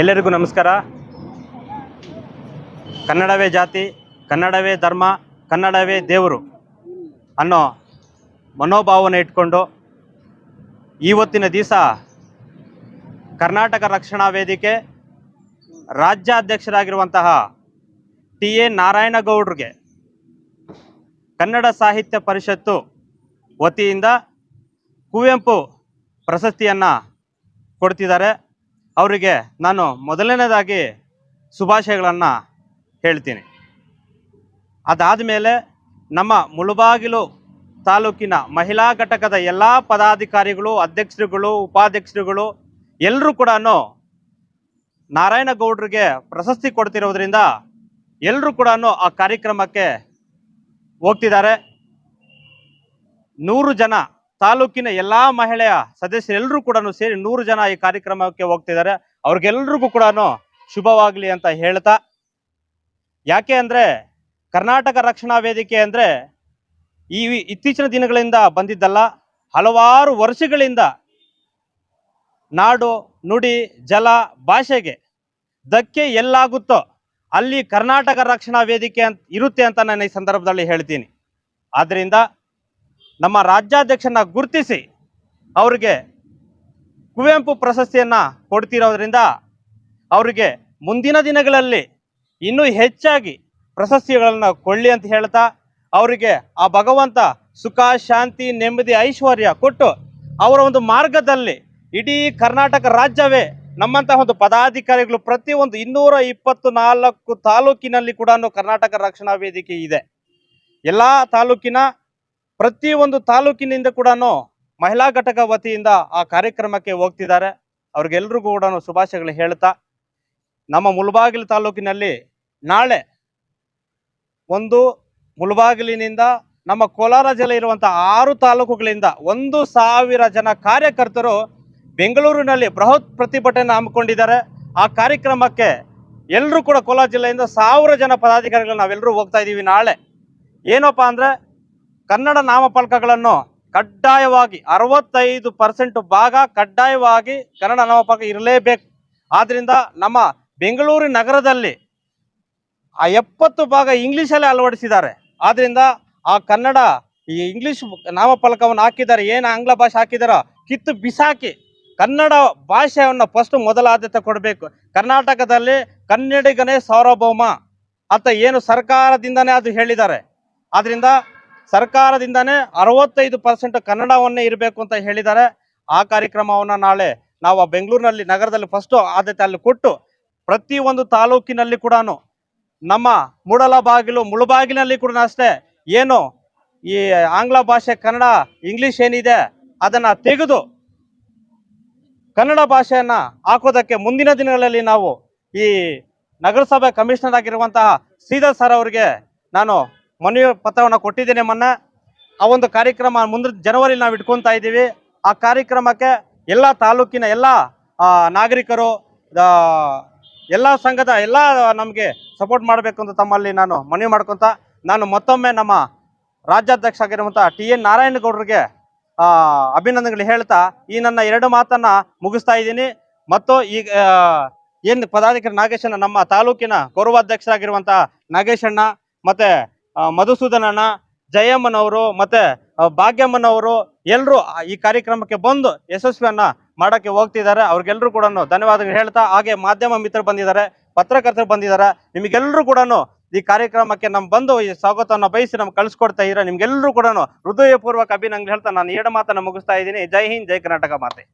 ಎಲ್ಲರಿಗೂ ನಮಸ್ಕಾರ. ಕನ್ನಡವೇ ಜಾತಿ, ಕನ್ನಡವೇ ಧರ್ಮ, ಕನ್ನಡವೇ ದೇವರು ಅನ್ನೋ ಮನೋಭಾವನೆ ಇಟ್ಕೊಂಡು ಇವತ್ತಿನ ದಿವಸ ಕರ್ನಾಟಕ ರಕ್ಷಣಾ ವೇದಿಕೆ ರಾಜ್ಯಾಧ್ಯಕ್ಷರಾಗಿರುವಂತಹ ಟಿ ಎ ನಾರಾಯಣಗೌಡ್ರಿಗೆ ಕನ್ನಡ ಸಾಹಿತ್ಯ ಪರಿಷತ್ತು ವತಿಯಿಂದ ಕುವೆಂಪು ಪ್ರಶಸ್ತಿಯನ್ನು ಕೊಡ್ತಿದ್ದಾರೆ. ಅವರಿಗೆ ನಾನು ಮೊದಲನೇದಾಗಿ ಶುಭಾಶಯಗಳನ್ನು ಹೇಳ್ತೀನಿ. ಅದಾದ ಮೇಲೆ ನಮ್ಮ ಮುಳುಬಾಗಿಲು ತಾಲೂಕಿನ ಮಹಿಳಾ ಘಟಕದ ಎಲ್ಲ ಪದಾಧಿಕಾರಿಗಳು, ಅಧ್ಯಕ್ಷರುಗಳು, ಉಪಾಧ್ಯಕ್ಷರುಗಳು ಎಲ್ಲರೂ ಕೂಡ ನಾರಾಯಣಗೌಡರಿಗೆ ಪ್ರಶಸ್ತಿ ಕೊಡ್ತಿರೋದ್ರಿಂದ ಎಲ್ಲರೂ ಕೂಡ ಆ ಕಾರ್ಯಕ್ರಮಕ್ಕೆ ಹೋಗ್ತಿದ್ದಾರೆ. ನೂರು ಜನ ತಾಲೂಕಿನ ಎಲ್ಲಾ ಮಹಿಳೆಯ ಸದಸ್ಯರೆಲ್ಲರೂ ಕೂಡ ಸೇರಿ ನೂರು ಜನ ಈ ಕಾರ್ಯಕ್ರಮಕ್ಕೆ ಹೋಗ್ತಿದ್ದಾರೆ. ಅವ್ರಿಗೆಲ್ರಿಗೂ ಕೂಡ ಶುಭವಾಗಲಿ ಅಂತ ಹೇಳ್ತಾ. ಯಾಕೆ ಅಂದ್ರೆ ಕರ್ನಾಟಕ ರಕ್ಷಣಾ ವೇದಿಕೆ ಅಂದ್ರೆ ಈ ಇತ್ತೀಚಿನ ದಿನಗಳಿಂದ ಬಂದಿದ್ದಲ್ಲ. ಹಲವಾರು ವರ್ಷಗಳಿಂದ ನಾಡು, ನುಡಿ, ಜಲ ಭಾಷೆಗೆ ಧಕ್ಕೆ ಎಲ್ಲಾಗುತ್ತೋ ಅಲ್ಲಿ ಕರ್ನಾಟಕ ರಕ್ಷಣಾ ವೇದಿಕೆ ಅಂತ ಇರುತ್ತೆ ಅಂತ ನಾನು ಈ ಸಂದರ್ಭದಲ್ಲಿ ಹೇಳ್ತೀನಿ. ಆದ್ದರಿಂದ ನಮ್ಮ ರಾಜ್ಯಾಧ್ಯಕ್ಷನ ಗುರುತಿಸಿ ಅವರಿಗೆ ಕುವೆಂಪು ಪ್ರಶಸ್ತಿಯನ್ನು ಕೊಡ್ತಿರೋದ್ರಿಂದ ಅವರಿಗೆ ಮುಂದಿನ ದಿನಗಳಲ್ಲಿ ಇನ್ನೂ ಹೆಚ್ಚಾಗಿ ಪ್ರಶಸ್ತಿಗಳನ್ನು ಕೊಳ್ಳಿ ಅಂತ ಹೇಳ್ತಾ ಅವರಿಗೆ ಆ ಭಗವಂತ ಸುಖ, ಶಾಂತಿ, ನೆಮ್ಮದಿ, ಐಶ್ವರ್ಯ ಕೊಟ್ಟು ಅವರ ಒಂದು ಮಾರ್ಗದಲ್ಲಿ ಇಡೀ ಕರ್ನಾಟಕ ರಾಜ್ಯವೇ ನಮ್ಮಂತಹ ಒಂದು ಪದಾಧಿಕಾರಿಗಳು ಪ್ರತಿಯೊಂದು ಇನ್ನೂರ ಇಪ್ಪತ್ತು ನಾಲ್ಕು ತಾಲೂಕಿನಲ್ಲಿ ಕೂಡ ಕರ್ನಾಟಕ ರಕ್ಷಣಾ ವೇದಿಕೆ ಇದೆ. ಎಲ್ಲ ತಾಲೂಕಿನ ಪ್ರತಿಯೊಂದು ತಾಲೂಕಿನಿಂದ ಕೂಡ ಮಹಿಳಾ ಘಟಕ ವತಿಯಿಂದ ಆ ಕಾರ್ಯಕ್ರಮಕ್ಕೆ ಹೋಗ್ತಿದ್ದಾರೆ. ಅವ್ರಿಗೆಲ್ರಿಗೂ ಕೂಡ ಶುಭಾಶಯಗಳು ಹೇಳ್ತಾ, ನಮ್ಮ ಮುಳಬಾಗಿಲು ತಾಲೂಕಿನಲ್ಲಿ ನಾಳೆ ಒಂದು ಮುಳಬಾಗಿಲಿನಿಂದ ನಮ್ಮ ಕೋಲಾರ ಜಿಲ್ಲೆ ಇರುವಂಥ ಆರು ತಾಲೂಕುಗಳಿಂದ ಒಂದು ಸಾವಿರ ಜನ ಕಾರ್ಯಕರ್ತರು ಬೆಂಗಳೂರಿನಲ್ಲಿ ಬೃಹತ್ ಪ್ರತಿಭಟನೆ ಹಮ್ಮಿಕೊಂಡಿದ್ದಾರೆ. ಆ ಕಾರ್ಯಕ್ರಮಕ್ಕೆ ಎಲ್ಲರೂ ಕೂಡ ಕೋಲಾರ ಜಿಲ್ಲೆಯಿಂದ ಸಾವಿರ ಜನ ಪದಾಧಿಕಾರಿಗಳು ನಾವೆಲ್ಲರೂ ಹೋಗ್ತಾ ಇದ್ದೀವಿ ನಾಳೆ. ಏನಪ್ಪ ಅಂದರೆ ಕನ್ನಡ ನಾಮಫಲಕಗಳನ್ನು ಕಡ್ಡಾಯವಾಗಿ ಅರವತ್ತೈದು ಪರ್ಸೆಂಟ್ ಭಾಗ ಕಡ್ಡಾಯವಾಗಿ ಕನ್ನಡ ನಾಮಫಲಕ ಇರಲೇಬೇಕು. ಆದ್ದರಿಂದ ನಮ್ಮ ಬೆಂಗಳೂರು ನಗರದಲ್ಲಿ ಆ ಎಪ್ಪತ್ತು ಭಾಗ ಇಂಗ್ಲೀಷಲ್ಲೇ ಅಳವಡಿಸಿದ್ದಾರೆ. ಆದ್ದರಿಂದ ಆ ಕನ್ನಡ ಈ ಇಂಗ್ಲಿಷ್ ನಾಮಫಲಕವನ್ನು ಹಾಕಿದ್ದಾರೆ, ಏನು ಆಂಗ್ಲ ಭಾಷೆ ಹಾಕಿದಾರೋ ಕಿತ್ತು ಬಿಸಾಕಿ ಕನ್ನಡ ಭಾಷೆಯನ್ನು ಫಸ್ಟ್ ಮೊದಲ ಆದ್ಯತೆ ಕೊಡಬೇಕು. ಕರ್ನಾಟಕದಲ್ಲಿ ಕನ್ನಡಿಗನೇ ಸಾರ್ವಭೌಮ ಅಂತ ಏನು ಸರ್ಕಾರದಿಂದನೇ ಅದು ಹೇಳಿದ್ದಾರೆ. ಆದ್ರಿಂದ ಸರ್ಕಾರದಿಂದನೇ ಅರವತ್ತೈದು ಪರ್ಸೆಂಟ್ ಕನ್ನಡವನ್ನೇ ಇರಬೇಕು ಅಂತ ಹೇಳಿದ್ದಾರೆ. ಆ ಕಾರ್ಯಕ್ರಮವನ್ನು ನಾಳೆ ನಾವು ಬೆಂಗಳೂರಿನಲ್ಲಿ ನಗರದಲ್ಲಿ ಫಸ್ಟು ಆದ್ಯತೆ ಅಲ್ಲಿ ಕೊಟ್ಟು ಪ್ರತಿಯೊಂದು ತಾಲೂಕಿನಲ್ಲಿ ಕೂಡ ನಮ್ಮ ಮೂಡಲಬಾಗಿಲು ಮುಳುಬಾಗಿಲಿನಲ್ಲಿ ಕೂಡ ಅಷ್ಟೇ ಏನು ಈ ಆಂಗ್ಲ ಭಾಷೆ ಕನ್ನಡ ಇಂಗ್ಲಿಷ್ ಏನಿದೆ ಅದನ್ನ ತೆಗೆದು ಕನ್ನಡ ಭಾಷೆಯನ್ನು ಹಾಕೋದಕ್ಕೆ ಮುಂದಿನ ದಿನಗಳಲ್ಲಿ ನಾವು ಈ ನಗರಸಭೆ ಕಮಿಷನರ್ ಆಗಿರುವಂತಹ ಶ್ರೀಧರ್ ಸರ್ ಅವರಿಗೆ ನಾನು ಮನವಿ ಪತ್ರವನ್ನು ಕೊಟ್ಟಿದ್ದೇನೆ ಮೊನ್ನೆ. ಆ ಒಂದು ಕಾರ್ಯಕ್ರಮ ಮುಂದಿನ ಜನವರಿ ನಾವು ಇಟ್ಕೊತಾ ಇದ್ದೀವಿ. ಆ ಕಾರ್ಯಕ್ರಮಕ್ಕೆ ಎಲ್ಲ ತಾಲೂಕಿನ ಎಲ್ಲ ನಾಗರಿಕರು ಎಲ್ಲ ಸಂಘದ ಎಲ್ಲ ನಮಗೆ ಸಪೋರ್ಟ್ ಮಾಡಬೇಕು ಅಂತ ತಮ್ಮಲ್ಲಿ ನಾನು ಮನವಿ ಮಾಡ್ಕೊತ, ನಾನು ಮತ್ತೊಮ್ಮೆ ನಮ್ಮ ರಾಜ್ಯಾಧ್ಯಕ್ಷ ಆಗಿರುವಂಥ ಟಿ ಎನ್ ನಾರಾಯಣಗೌಡರಿಗೆ ಅಭಿನಂದನೆಗಳು ಹೇಳ್ತಾ ಈ ನನ್ನ ಎರಡು ಮಾತನ್ನ ಮುಗಿಸ್ತಾ ಇದ್ದೀನಿ. ಮತ್ತು ಈಗ ಏನು ಪದಾಧಿಕಾರಿ ನಾಗೇಶಣ್ಣ ನಮ್ಮ ತಾಲೂಕಿನ ಗೌರವಾಧ್ಯಕ್ಷರಾಗಿರುವಂಥ ನಾಗೇಶಣ್ಣ, ಮತ್ತೆ ಮಧುಸೂದನಣ್ಣ, ಜಯಮ್ಮನವರು ಮತ್ತೆ ಭಾಗ್ಯಮ್ಮನವರು ಎಲ್ಲರೂ ಈ ಕಾರ್ಯಕ್ರಮಕ್ಕೆ ಬಂದು ಯಶಸ್ವಿಯನ್ನ ಮಾಡಕ್ಕೆ ಹೋಗ್ತಿದ್ದಾರೆ. ಅವ್ರಿಗೆಲ್ಲರೂ ಕೂಡ ಧನ್ಯವಾದಗಳು ಹೇಳ್ತಾ, ಹಾಗೆ ಮಾಧ್ಯಮ ಮಿತ್ರರು ಬಂದಿದ್ದಾರೆ, ಪತ್ರಕರ್ತರು ಬಂದಿದ್ದಾರೆ. ನಿಮಗೆಲ್ಲರೂ ಕೂಡ ಈ ಕಾರ್ಯಕ್ರಮಕ್ಕೆ ನಮ್ ಬಂದು ಈ ಸ್ವಾಗತವನ್ನು ಬಯಸಿ ನಮ್ಗೆ ಕಳಿಸ್ಕೊಡ್ತಾ ಇದ್ರೆ ನಿಮ್ಗೆಲ್ಲರೂ ಕೂಡ ಹೃದಯಪೂರ್ವಕ ಅಭಿನಂದನೆ ಹೇಳ್ತಾ ನಾನು ಎರಡು ಮಾತನ್ನು ಮುಗಿಸ್ತಾ ಇದ್ದೀನಿ. ಜೈ ಹಿಂದ್, ಜೈ ಕರ್ನಾಟಕ ಮಾತೆ.